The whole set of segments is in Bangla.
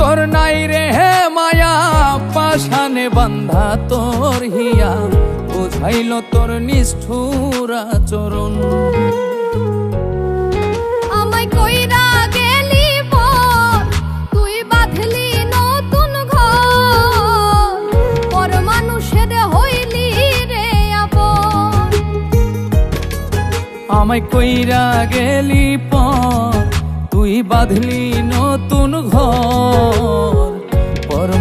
তোর নাই রে হে মায়া পাশানে বান্ধা তোর হিয়া। বুঝাইল তোর নিষ্ঠুর আচরণ। আমায় কইরা গেলি তুই বাঁধলি নতুন ঘর। পর মানুষের হইলি রে আমায় কইরা গেলি পর তুই বাঁধলি নতুন ঘর।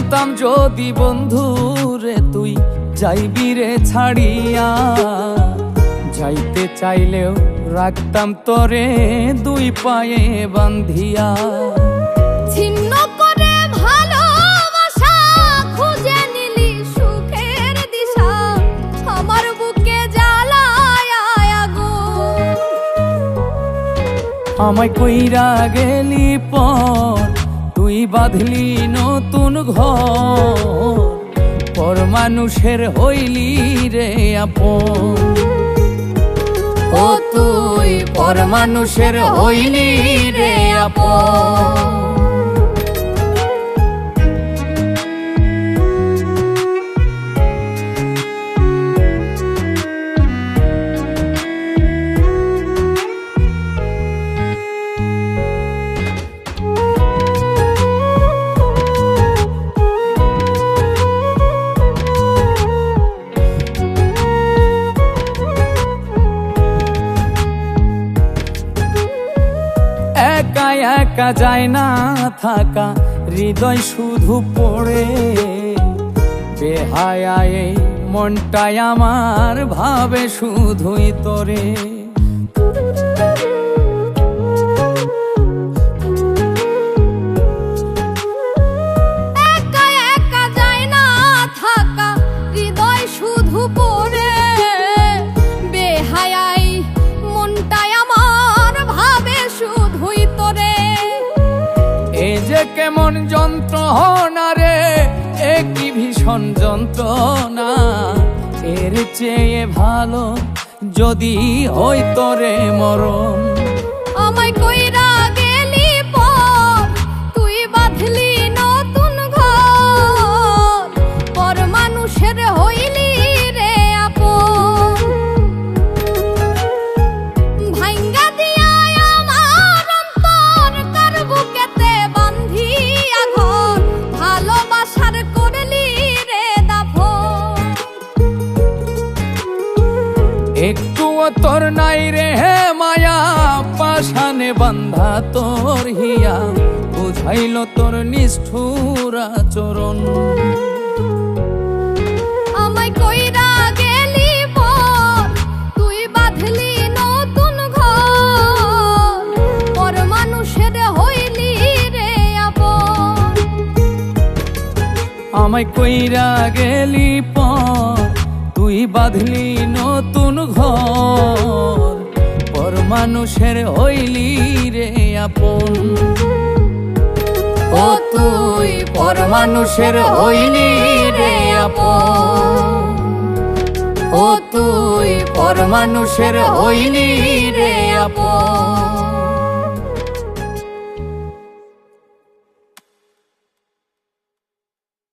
জানতাম যদি বন্ধু রে তুই যাইবি রে ছাড়িয়া। যাইতে চাইলেও রাখতাম তোরে দুই পায়ে বান্ধিয়া ছিন্ন করে ভালোবাসা খুঁজে নিলি সুখের দিশা। আমার বুকে জ্বালায় আগুন। আমায় কইরা গেলি তুই বাঁধলি নতুন ঘর, পর মানুষের হইলি রে আপন। ও তুই, পর মানুষের হইলি রে আপন। একা যায় না থাকা হৃদয় শুধু পড়ে। বেহায় মনটাই আমার ভাবে শুধুই তোরে। যন্ত্র যন্ত্রণা রে এ কি ভীষণ যন্ত্রণা? এর চেয়ে ভালো যদি হই তোরে মরণ। নাই রে হে মায়া পাশানে বান্ধা তোর হিয়া বুঝাইল তোর নিষ্ঠুর আচরণ। আমায় কইরা গেলি পর তুই বাঁধলি নতুন ঘর পর মানুষের হইলি রে আপন। আমায় কইরা গেলি পর তুই বাঁধলি নতুন ঘর পর মানুষের হইলি রে আপন। ও তুই পর মানুষের হইলি রে আপন। ও তুই পর মানুষের হইলি রে আপন।